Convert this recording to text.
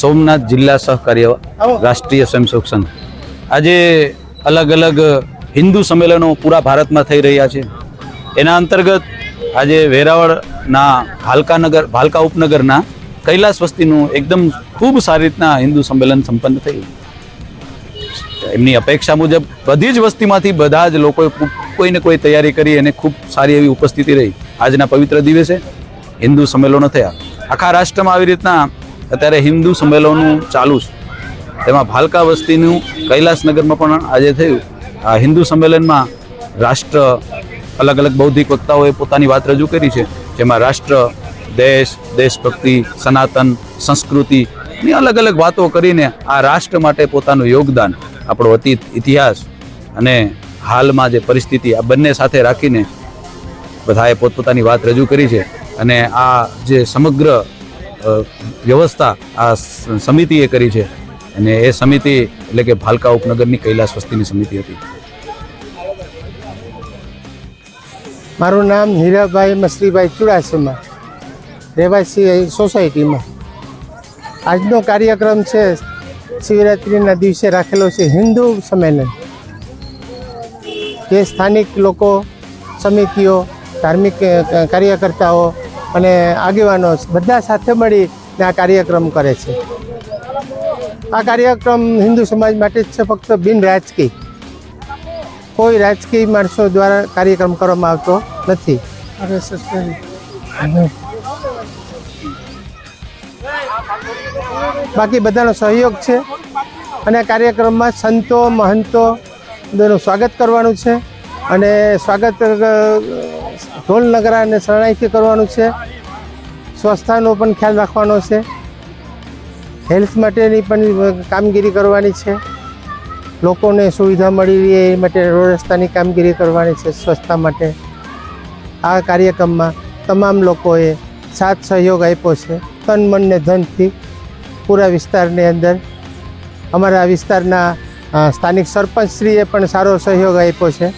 સોમનાથ જિલ્લા સહકાર્ય રાષ્ટ્રીય સ્વયંસેવક સંઘ. આજે અલગ અલગ હિન્દુ સંમેલનો પૂરા ભારતમાં થઈ રહ્યા છે. એના અંતર્ગત આજે વેરાવળના ભાલકાનગર ભાલકા ઉપનગરના કૈલાસ વસ્તીનું એકદમ ખૂબ સારી રીતના હિન્દુ સંમેલન સંપન્ન થયું. એમની અપેક્ષા મુજબ બધી જ વસ્તીમાંથી બધા જ લોકોએ કોઈને કોઈ તૈયારી કરી અને ખૂબ સારી એવી ઉપસ્થિતિ રહી. આજના પવિત્ર દિવસે હિન્દુ સંમેલનો થયા. આખા રાષ્ટ્રમાં આવી રીતના અત્યારે હિન્દુ સંમેલનો ચાલુ છે. તેમાં ભાલકા વસ્તીનું કૈલાસનગરમાં પણ આજે થયું. આ હિન્દુ સંમેલનમાં રાષ્ટ્ર અલગ અલગ બૌદ્ધિક વક્તાઓએ પોતાની વાત રજૂ કરી છે. જેમાં રાષ્ટ્ર, દેશ, દેશભક્તિ, સનાતન, સંસ્કૃતિ ની અલગ અલગ વાતો કરીને આ રાષ્ટ્ર માટે પોતાનું યોગદાન, આપણો અતીત ઇતિહાસ અને હાલમાં જે પરિસ્થિતિ આ બંને સાથે રાખીને બધાએ પોતપોતાની વાત રજૂ કરી છે. અને આ જે સમગ્ર વ્યવસ્થા આ સમિતિએ કરી છે. અને એ સમિતિ એટલે કે ભાલકા ઉપનગરની કૈલાસ વસ્તીની સમિતિ હતી. મારું નામ હીરાભાઈ મસ્તીભાઈ ચુડાસમા, રહેવાસી સોસાયટીમાં. આજનો કાર્યક્રમ છે, શિવરાત્રિના દિવસે રાખેલો છે હિન્દુ સંમેલન. જે સ્થાનિક લોકો, સમિતિઓ, ધાર્મિક કાર્યકર્તાઓ અને આગેવાનો બધા સાથે મળીને આ કાર્યક્રમ કરે છે. આ કાર્યક્રમ હિન્દુ સમાજ માટે જ છે, ફક્ત બિન રાજકીય. કોઈ રાજકીય માણસો દ્વારા કાર્યક્રમ કરવામાં આવતો નથી. બાકી બધાનો સહયોગ છે અને કાર્યક્રમમાં સંતો, મહંતો સ્વાગત કરવાનું છે અને સ્વાગત ઢોલ નગરા અને શરણાઈથી કરવાનું છે. સ્વસ્થાનો પણ ખ્યાલ રાખવાનો છે. હેલ્થ માટેની પણ કામગીરી કરવાની છે. લોકોને સુવિધા મળી રહે એ માટે રોડ રસ્તાની કામગીરી કરવાની છે સ્વચ્છતા માટે. આ કાર્યક્રમમાં તમામ લોકોએ સાથ સહયોગ આપ્યો છે. તન, મન ને ધનથી પૂરા વિસ્તારની અંદર અમારા વિસ્તારના સ્થાનિક સરપંચશ્રીએ પણ સારો સહયોગ આપ્યો છે.